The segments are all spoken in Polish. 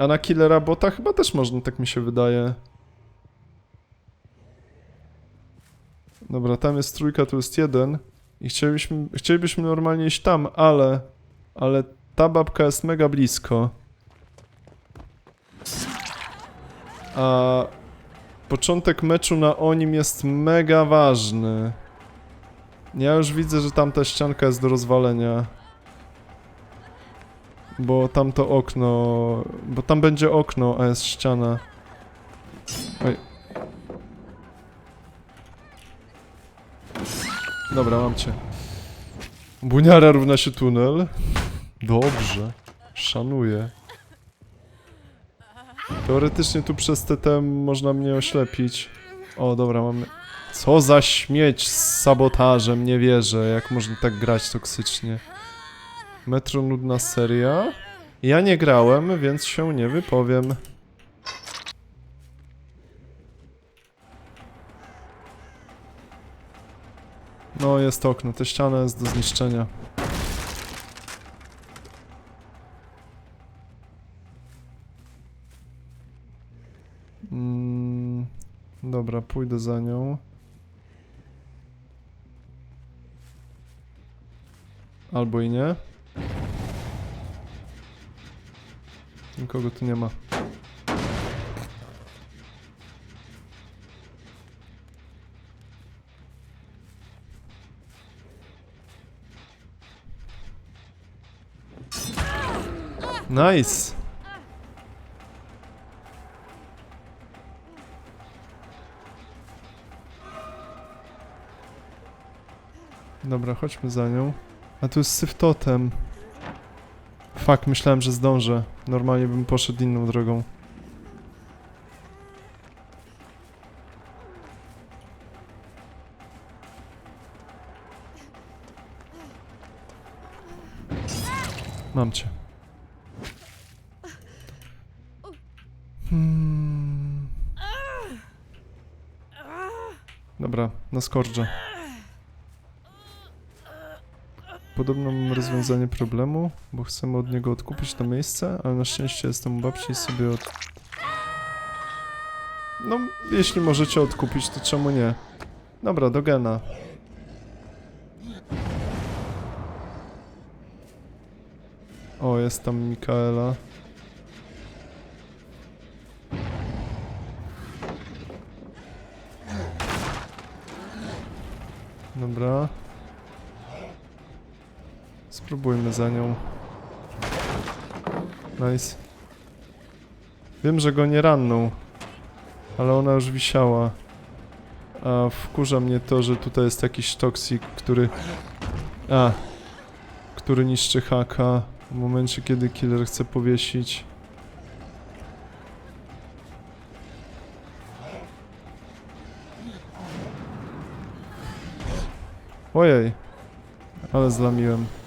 A na killera bota chyba też można, tak mi się wydaje. Dobra, tam jest trójka, tu jest jeden. I chcielibyśmy, chcielibyśmy normalnie iść tam, ale... Ale ta babka jest mega blisko. A... Początek meczu na Onim jest mega ważny. Ja już widzę, że tamta ścianka jest do rozwalenia. Bo tamto okno... Bo tam będzie okno, a jest ściana. Oj. Dobra, mam cię. Buniara równa się tunel. Dobrze. Szanuję. Teoretycznie tu przez TT można mnie oślepić. O, dobra, mamy... Co za śmieć z sabotażem, nie wierzę, jak można tak grać toksycznie. Metro nudna seria. Ja nie grałem, więc się nie wypowiem. No, jest okno, ta ściana jest do zniszczenia. Mm, dobra, pójdę za nią. Albo i nie. Nikogo tu nie ma. Nice. Dobra, chodźmy za nią. A tu jest syf totem. Fuck, myślałem, że zdążę. Normalnie bym poszedł inną drogą. Mam cię. Hmm. Dobra, na skorżę. Podobno mam rozwiązanie problemu, bo chcemy od niego odkupić to miejsce, ale na szczęście jestem u babci i sobie od... No, jeśli możecie odkupić, to czemu nie? Dobra, do gena. O, jest tam Mikaela. Dobra. Spróbujmy za nią. Nice. Wiem, że go nie ranną, ale ona już wisiała. A wkurza mnie to, że tutaj jest jakiś toksik, który... A, który niszczy haka w momencie, kiedy killer chce powiesić. Ojej, ale zlamiłem.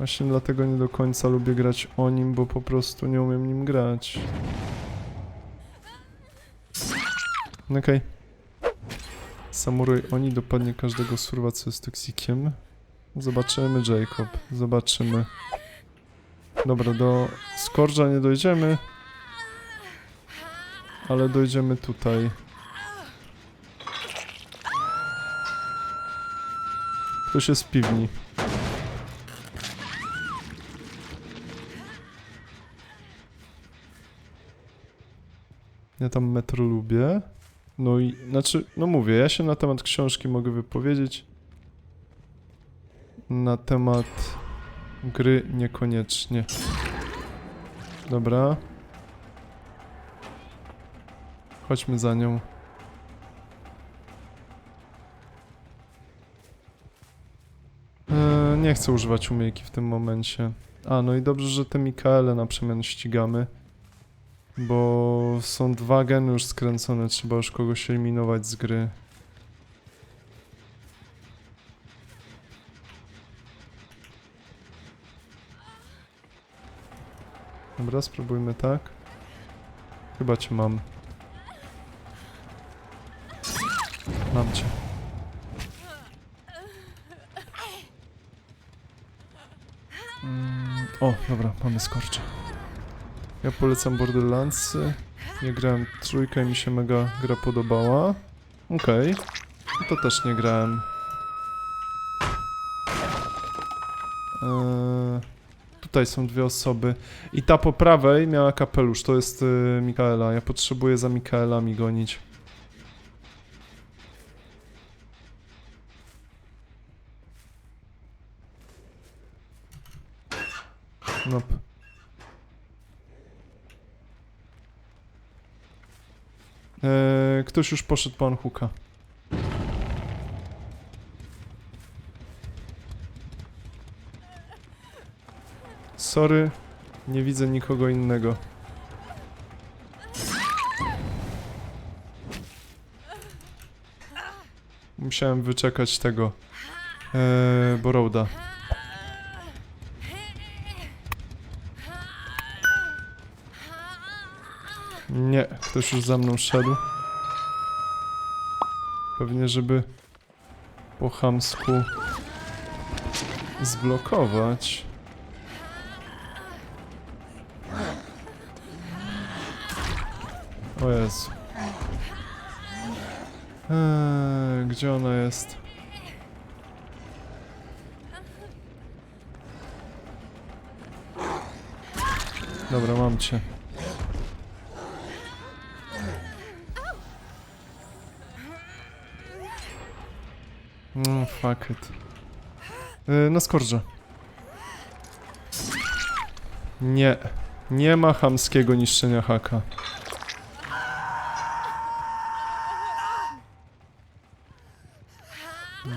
Właśnie dlatego nie do końca lubię grać o nim, bo po prostu nie umiem nim grać. Okej. Samuraj Oni dopadnie każdego surwa, co jest toksikiem. Zobaczymy, Jacob. Zobaczymy. Dobra, do Skorża nie dojdziemy. Ale dojdziemy tutaj. Ktoś jest w piwni. Ja tam metro lubię. No i, znaczy, no mówię, ja się na temat książki mogę wypowiedzieć. Na temat gry niekoniecznie. Dobra. Chodźmy za nią. Eee, nie chcę używać umiejki w tym momencie. A, no i dobrze, że te Mikaele na przemian ścigamy. Bo są dwa geny już skręcone, trzeba już kogoś eliminować z gry. Dobra, spróbujmy tak. Chyba cię mam. Mam cię. Mm, O, dobra, mamy skorcze. Ja polecam Borderlandsy. Nie grałem trójkę i mi się mega gra podobała. Okej. No To też nie grałem. Eee, tutaj są dwie osoby. I ta po prawej miała kapelusz. To jest y, Mikaela. Ja potrzebuję za Mikaelami gonić. Eee, ktoś już poszedł po Anhuka. Sorry, nie widzę nikogo innego. Musiałem wyczekać tego eee, Borowda. Nie, ktoś już za mną szedł. Pewnie, żeby po chamsku zblokować. O Jezu. Eee, gdzie ona jest? Dobra, mam cię. No, fuck it. Yy, na skorze. Nie. Nie ma chamskiego niszczenia haka.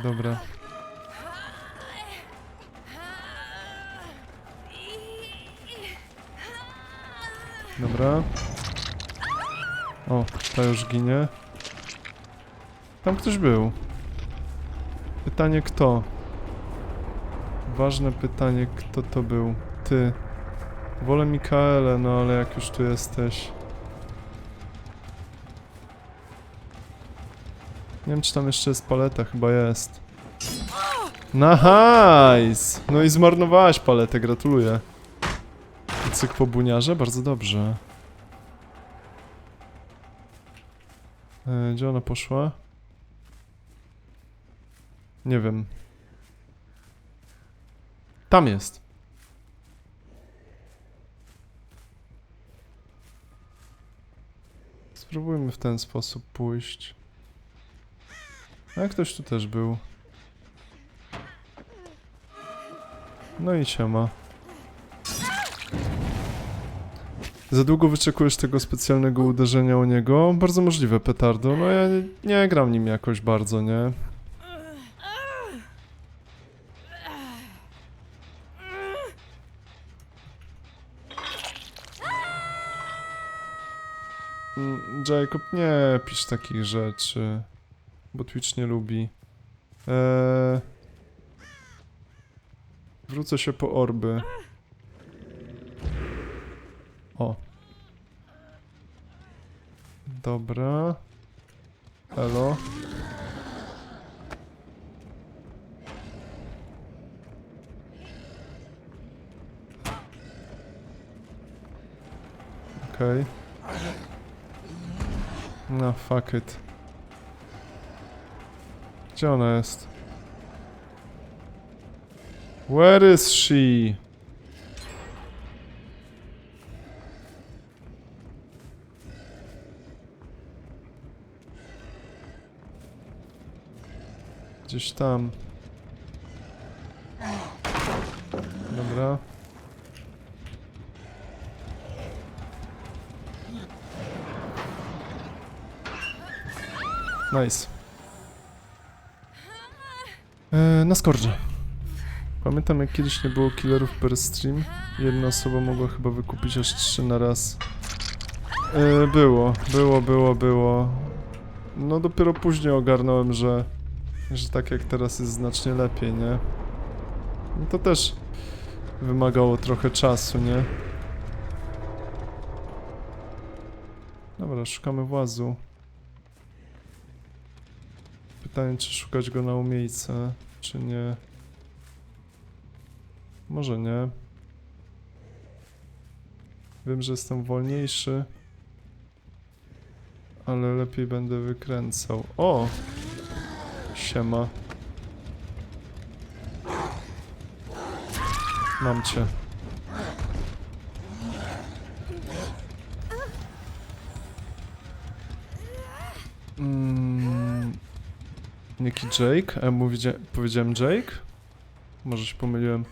Dobra. Dobra. O, ta już ginie. Tam ktoś był. Pytanie kto? Ważne pytanie, kto to był? Ty. Wolę Mikaele, no ale jak już tu jesteś. Nie wiem, czy tam jeszcze jest paleta, chyba jest. Nice! No i zmarnowałaś paletę, gratuluję. Cyk po buniarze? Bardzo dobrze. E, gdzie ona poszła? Nie wiem. Tam jest. Spróbujmy w ten sposób pójść. A ktoś tu też był. No i siema. Za długo wyczekujesz tego specjalnego uderzenia o niego? Bardzo możliwe, petardo. No ja nie, nie gram nim jakoś bardzo, nie? Mm, Jacob, nie pisz takich rzeczy, bo Twitch nie lubi. Eee... Wrócę się po orby. O. Dobra. Elo. Okej. No, fuck it. Gdzie ona jest? Where is she? Gdzieś tam. Dobra. Nice. E, na skorze. Pamiętam jak kiedyś nie było killerów per stream. Jedna osoba mogła chyba wykupić aż trzy na raz. E, było, było, było, było. No dopiero później ogarnąłem, że, że tak jak teraz jest znacznie lepiej, nie? No to też wymagało trochę czasu, nie? Dobra, szukamy włazu. Pytanie, czy szukać go na umiejce, czy nie. Może nie. Wiem, że jestem wolniejszy. Ale lepiej będę wykręcał. O! Siema. Mam cię. Mm, Jake? Mu powiedzia- powiedziałem Jake? Może się pomyliłem.